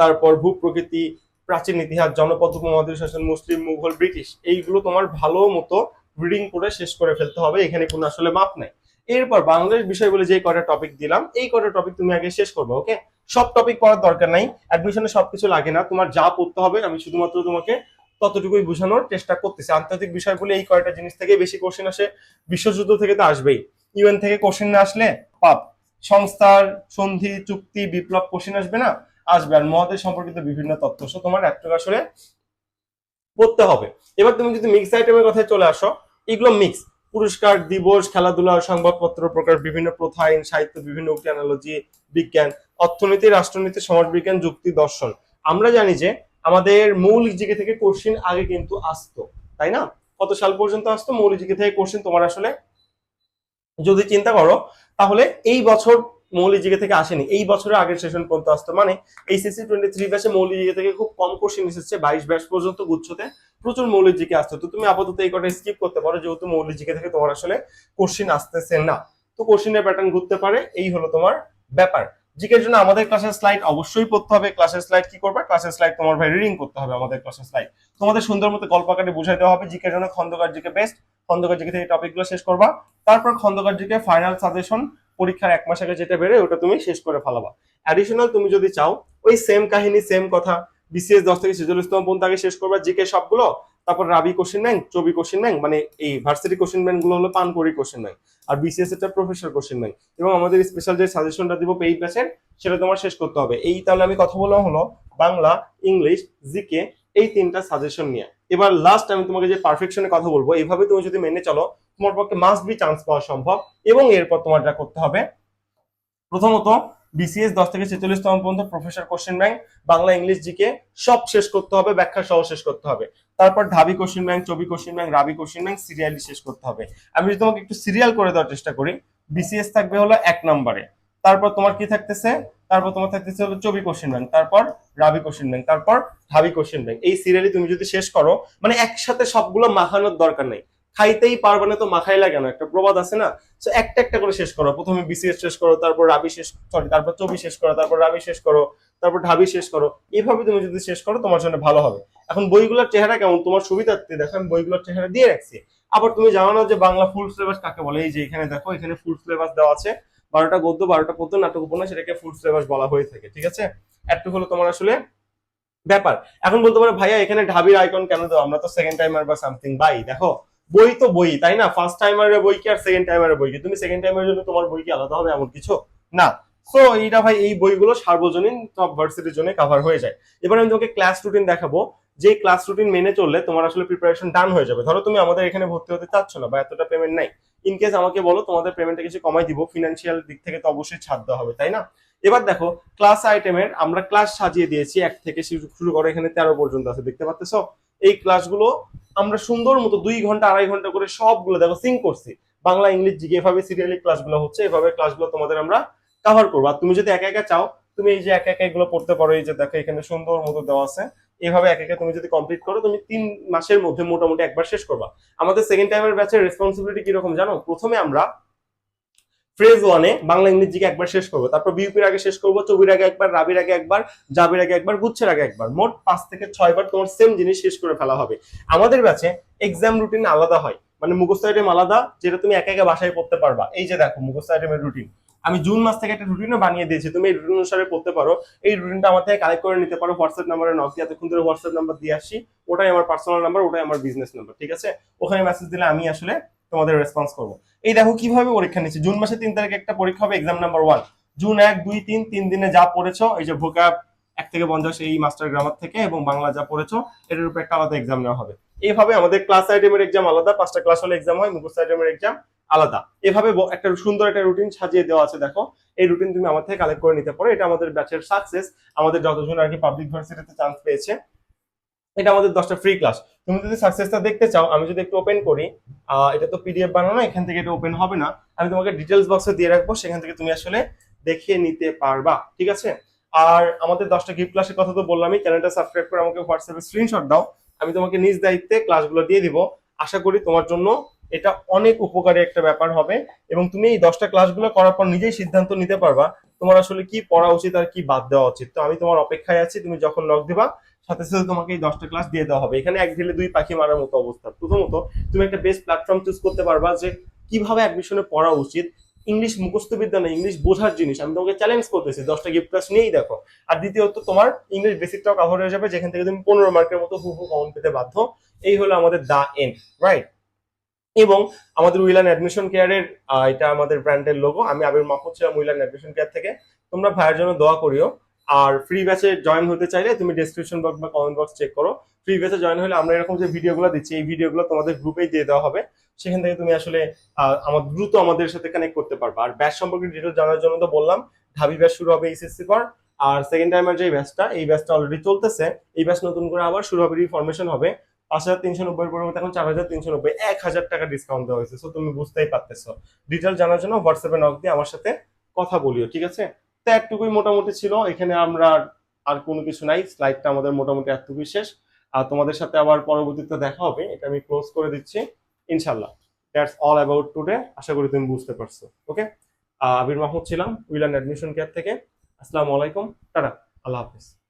তারপর ভূ প্রকৃতি, প্রাচীন ইতিহাস, জনপদ, উপমহাদেশ শাসন, মুসলিম, মুঘল, ব্রিটিশ, এইগুলো তোমার ভালো মতো রিডিং করে শেষ করে ফেলতে হবে, এখানে কোনো আসলে মাপ নাই। এরপর বাংলাদেশ বিষয় বলে যে কটা টপিক দিলাম, এই কটা টপিক তুমি আগে শেষ করবে ওকে সব টপিক পড়ার দরকার নাই অ্যাডমিশনে সবকিছু লাগে না, তোমার যা পড়তে হবে, আমি শুধুমাত্র তোমাকে ততটুকুই বোঝানোর চেষ্টা করতেছে। আন্তর্জাতিক বিষয় বলে এই কয়টা জিনিস থেকে বেশি কোশ্চেন আসে, বিশ্বযুদ্ধ থেকে তো আসবেই। ইউএন থেকে কোশ্চেন না আসলে, পাপ। সংস্থার সন্ধি, চুক্তি, বিপ্লব কোশ্চেন আসবে না, আসবে। আর মহাদেশ সম্পর্কিত বিভিন্ন তথ্য সো তোমার একটু আসলে পড়তে হবে। এবার তুমি যদি মিক্স আইটেমের কথায় চলে আসো, এগুলো মিক্স পুরস্কার, দিবস, খেলাধুলা, সংবাদপত্র প্রকাশ বিভিন্ন প্রথা আইন সাহিত্য, বিভিন্ন উক্তি অ্যানালজি বিজ্ঞান, অর্থনীতি, রাষ্ট্রনীতি, সমাজবিজ্ঞান, যুক্তি, দর্শন। আমরা জানি যে আমাদের মৌলিক জিকে থেকে কোশ্চিন আগে কিন্তু আসতো, তাই না? কত সাল পর্যন্ত আসতো? মৌলিক জিকে থেকে কোশ্চিন তোমার আসলে যদি চিন্তা করো, তাহলে এই বছর মৌলিক জিকে থেকে আসেনি, এই বছরের আগের সেশন পর্যন্ত আসতো। মানে এই সিসি টোয়েন্টি থ্রি ব্যাচে মৌলিক জিকে থেকে খুব কম কোশ্চিন এসেছে, বাইশ ব্যাচ পর্যন্ত গুচ্ছতে প্রচুর মৌলিক জিকে আসতো। তো তুমি আপাতত এই কটা স্কিপ করতে পারো, যেহেতু মৌলিক জিকে থেকে তোমার আসলে কোশ্চিন আসতেছে না। তো কোশ্চিনের প্যাটার্ন ঘুরতে পারে, এই হলো তোমার ব্যাপার। জিকের জন্য আমাদের ক্লাসের স্লাইড অবশ্যই পড়তে হবে। ক্লাসের স্লাইড কি করবে? ক্লাসের স্লাইড তোমার ভাই রিডিং করতে হবে আমাদের ক্লাসের স্লাইড তোমাদের সুন্দর মতো গল্প আকারে বুঝাই দেওয়া হবে। জিকের জন্য Khandakar GK best Khandakar GK থেকে টপিকগুলো শেষ করবা। তারপর খন্দকার জিকে ফাইনাল সাজেশন পরীক্ষার এক মাস আগে যেটা বেরোয়, ওটা তুমি শেষ করে ফেলাবা। অ্যাডিশনাল তুমি যদি চাও, ওই সেম কাহিনী সেম কথা, বিসিএস দশ থেকে ছেচল্লিশতম পর্যন্ত আগে শেষ করবা। জিকে সবগুলো তারপর Rabi question bank Chobi question bank মানে এই ভার্সিটি কোশ্চেন ব্যাংকগুলো হলো পানকড়ি কোশ্চেন ব্যাংক আর বিসিএস এটা প্রফেসর কোশ্চেন ব্যাংক এবং আমাদের স্পেশাল যে সাজেশনটা দিব পেইড ব্যাচের সেটা তোমার শেষ করতে হবে। এই তাহলে আমি কথা বলা হলো বাংলা, ইংলিশ জিকে এই তিনটা সাজেশন নিয়ে। এবার লাস্ট আমি তোমাকে যে পারফেকশনের কথা বলব এইভাবে তুমি যদি মেনে চলো, তোমার পক্ষে মাস্ট বি চান্স পাওয়া সম্ভব এবং এরপর তোমার যা করতে হবে, প্রথমত বিসিএস দশ থেকে ছেচল্লিশতম পর্যন্ত professor question bank Bangla English GK সব শেষ করতে হবে, ব্যাখ্যা সহ শেষ করতে হবে। তারপর Dhabi question bank Chobi question bank Rabi question bank serially শেষ করতে হবে। আমি যদি তোমাকে একটু সিরিয়াল করে দেওয়ার চেষ্টা করি বিসিএস থাকবে হলো এক নম্বরে। তারপর তোমার কি থাকতেছে? তারপর তোমার থাকতেছে হলো চবি কোশ্চেন ব্যাংক তারপর রাবি কোশ্চেন ব্যাংক তারপর ঢাবি কোশ্চেন ব্যাংক এই সিরিয়ালি তুমি যদি শেষ করো মানে একসাথে সবগুলো মাখানোর দরকার নেই। খাইতেই পারবে না, তো মাখাইলা কেন একটা প্রবাদ আছে না? তো একটা একটা করে শেষ করো। প্রথমে বিসিএস শেষ করো, তারপর রাবি শেষ সরি তারপর চবি শেষ করো, তারপর রাবি শেষ করো, তারপর ঢাবি শেষ করো। এইভাবে তুমি যদি শেষ করো, তোমার জন্য ভালো হবে। এখন বইগুলোর চেহারা কেমন? তোমার সুবিধার্থে দেখো, আমি বইগুলোর চেহারা দিয়ে রাখছি। আবার তুমি জানো না যে বাংলা ফুল সিলেবাস কাকে বলে? এই যে এখানে দেখো, এখানে ফুল সিলেবাস দেওয়া আছে। বারোটা গদ্য, বারোটা পদ্য, নাটক উপন্যাস সেটাকে ফুল সিলেবাস বলা হয়ে থাকে, ঠিক আছে? একটু হলো তোমার আসলে ব্যাপার। এখন বলতে পারো, ভাইয়া, এখানে ঢাবির আইকন কেন দাও আমরা তো সেকেন্ড টাইমার বা সামথিং বাই দেখো। বই তো বই, তাই না? ফার্স্ট টাইমারের বই কি আর সেকেন্ড টাইমারের বই কি? তুমি সেকেন্ড টাইমের জন্য তোমার বই কি আলাদা হবে এমন কিছু? না। সো এইটা ভাই, এই বইগুলো সার্বজনীন সব ভার্সিটির জন্য কভার হয়ে যায়। এবার আমি তোমাকে ক্লাস রুটিন দেখাবো। যে ক্লাস রুটিন মেনে চললে তোমার আসলে প্রিপারেশন ডান হয়ে যাবে। ধরো তুমি আমাদের এখানে ভর্তি হতে চাচ্ছ না বা এতটা পেমেন্ট নাই। ইন কেস আমাকে বলো, তোমাদের পেমেন্টটা কিছু কমাই দিব। ফিনান্সিয়াল দিক থেকে তো অবশ্যই ছাড় দেওয়া হবে, তাই না? এবার দেখো ক্লাস আইটেমের আমরা ক্লাস সাজিয়ে দিয়েছি। এক থেকে শুরু করে, এখানে তেরো পর্যন্ত আছে, দেখতে পাচ্ছ? এই ক্লাসগুলো আমরা সুন্দর মতো দুই ঘণ্টা, আড়াই ঘণ্টা করে সবগুলো দেখো সিং করছি। বাংলা, ইংলিশ, জিকে, এভাবে সিরিয়ালি ক্লাসগুলো হচ্ছে, এভাবে ক্লাসগুলো তোমাদের আমরা কভার করব। আর তুমি যদি একা একা চাও, তুমি এই যে একা একা এগুলো পড়তে পারো, এই যে দেখো, এখানে সুন্দর মতো দেওয়া আছে। এভাবে এক একে তুমি যদি কমপ্লিট করো, তুমি তিন মাসের মধ্যে মোটামুটি একবার শেষ করবা। আমাদের সেকেন্ড টাইমের ব্যাচের রেসপন্সিবিলিটি কীরকম জানো? প্রথমে আমরা ফ্রেজ ওয়ানে বাংলা ইংরেজিকে একবার শেষ করব। তারপর বিউপির আগে শেষ করব চবির আগে একবার, রাবির আগে একবার জাবির আগে একবার, গুচ্ছের আগে একবার। মোট পাঁচ থেকে ছয়বার তোমার সেম জিনিস শেষ করে ফেলা হবে। আমাদের কাছে এক্সাম রুটিন আলাদা হয়। মানে মুখস্থ আইটেম আলাদা, যেটা তুমি একা একা বাসায় পড়তে পারবা। এই যে দেখো, মুখস্থ আইটেমের রুটিন আমি জুন মাস থেকে একটা রুটিনও বানিয়ে দিয়েছি। তুমি এই রুটিন অনুসারে করতে পারো। এই রুটিনটা আমার থেকে কালেক্ট করে নিতে পারো। হোয়াটসঅ্যাপ নাম্বারে নক দিয়ে এতক্ষণ ধরে হোয়াটসঅ্যাপ নাম্বার দিয়ে আসি। ওটাই আমার পার্সোনাল নাম্বার ওটাই আমার বিজনেস নাম্বার ঠিক আছে? ওখানে মেসেজ দিলে আমি আসলে তোমাদের রেসপন্স করব। এই দেখো কীভাবে পরীক্ষা নিচ্ছি। জুন মাসে তিন তারিখে একটা পরীক্ষা হবে এক্সাম নাম্বার ওয়ান জুন এক, দুই, তিন তিন দিনে যা পড়েছো, এই যে ভোকা এক থেকে পঞ্চাশ, এই মাস্টার গ্রামার থেকে এবং বাংলা যা পড়েছো, এটার উপর একটা আলাদা এক্সাম নেওয়া হবে। এইভাবে আমাদের ক্লাস আইটেমের এক্সাম আলাদা। পাঁচটা ক্লাস হলে এক্সাম হয়, মুখস্থ আইটেমের এক্সাম আলাদা। এভাবে একটা সুন্দর একটা রুটিন সাজিয়ে দেওয়া আছে, দেখো। এই রুটিন তুমি আমার থেকে কালেক্ট করে নিতে পারো। এটা আমাদের ব্যাচের সাকসেস আমাদের যতজন আর কি পাবলিক ভার্সিটিতে চান্স পেয়েছে, এটা আমাদের দশটা ফ্রি ক্লাস তুমি যদি সাকসেসটা দেখতে চাও, আমি যদি একটু ওপেন করি এটা তো পিডিএফ বানানো, এখান থেকে এটা ওপেন হবে না। আমি তোমাকে ডিটেলস বক্সে দিয়ে রাখব, সেখান থেকে তুমি আসলে দেখে নিতে পারবা, ঠিক আছে? আর আমাদের দশটা গিফট ক্লাসের কথা তো বললামই চ্যানেলটা সাবস্ক্রাইব করে আমাকে হোয়াটসঅ্যাপে স্ক্রিনশট দাও। আমি তোমাকে নিজ দায়িত্বে ক্লাসগুলো দিয়ে দিব। আশা করি তোমার জন্য এটা অনেক উপকারী একটা ব্যাপার হবে। এবং তুমি এই দশটা ক্লাসগুলো করার পর নিজেই সিদ্ধান্ত নিতে পারবা তোমার আসলে কি পড়া উচিত আর কি বাদ দেওয়া উচিত। তো আমি তোমার অপেক্ষায় আছি, তুমি যখন লক দিবা, সাথে সাথে তোমাকে এই দশটা ক্লাস দিয়ে দেওয়া হবে। এখানে এক ঢিলে দুই পাখি মারার মতো অবস্থা। প্রথমত, তুমি একটা বেস্ট প্ল্যাটফর্ম চুজ করতে পারবা যে কীভাবে অ্যাডমিশনে পড়া উচিত। ইংলিশ মুখস্থ বিদ্যা না ইংলিশ বোঝার জিনিস। আমি তোমাকে চ্যালেঞ্জ করতেছি, দশটা গিফট ক্লাস নিয়েই দেখো। আর দ্বিতীয়ত, তোমার ইংলিশ বেসিকটাও কভার হয়ে যাবে, যেখান থেকে তুমি পনেরো মার্কের মতো হু হু কমন পেতে বাধ্য। এই হলো আমাদের দা এন্ড রাইট এবং আমাদের উইলান অ্যাডমিশন কেয়ারের এটা আমাদের ব্র্যান্ডের লোগো আমি আবির মাহমুদ ছিলাম উইলান অ্যাডমিশন কেয়ার থেকে। তোমরা ভাইয়ের জন্য দোয়া করিও। আর ফ্রি ব্যাচে জয়েন হতে চাইলে তুমি ডেসক্রিপশন বক্স বা কমেন্ট বক্স চেক করো। ফ্রি ব্যাচে জয়েন হলে আমরা এরকম যে ভিডিওগুলো দিচ্ছি, এই ভিডিওগুলো তোমাদের গ্রুপেই দিয়ে দেওয়া হবে। সেখান থেকে তুমি আসলে আমার দ্রুত আমাদের সাথে কানেক্ট করতে পারবে। আর ব্যাচ সম্পর্কে ডিটেল জানার জন্য তো বললাম, ঢাবি ব্যাচ শুরু হবে এইচএসসি পর। আর সেকেন্ড টাইমের যে ব্যাচটা এই ব্যাচটা অলরেডি চলতেছে। এই ব্যাচ নতুন করে আবার শুরু হবে রিফরমেশন হবে। পাঁচ হাজার তিনশো নব্বই পরিবর্তে এখন চার হাজার তিনশো নব্বই, এক হাজার টাকা ডিসকাউন্ট দেওয়া হয়েছে। সো তুমি বুঝতেই পারতেছো। ডিটেল জানার জন্য হোয়াটসঅ্যাপে নক দিয়ে আমার সাথে কথা বলিও, ঠিক আছে? তো একটুকুই মোটামুটি ছিল। এখানে আমরা আর- কোনো কিছু নাই। স্লাইডটা আমাদের মোটামুটি এতটুকুই শেষ। আর তোমাদের সাথে আবার পরবর্তীতে দেখা হবে। এটা আমি ক্লোজ করে দিচ্ছি। ইনশাল্লাহ দ্যাটস অল অ্যাবাউট টুডে আশা করি তুমি বুঝতে পারছ। ওকে আবির মাহমুদ ছিলাম। উইলান অ্যাডমিশন কেয়ার থেকে। আসসালামু আলাইকুম। Ta ta. আল্লাহ হাফিজ।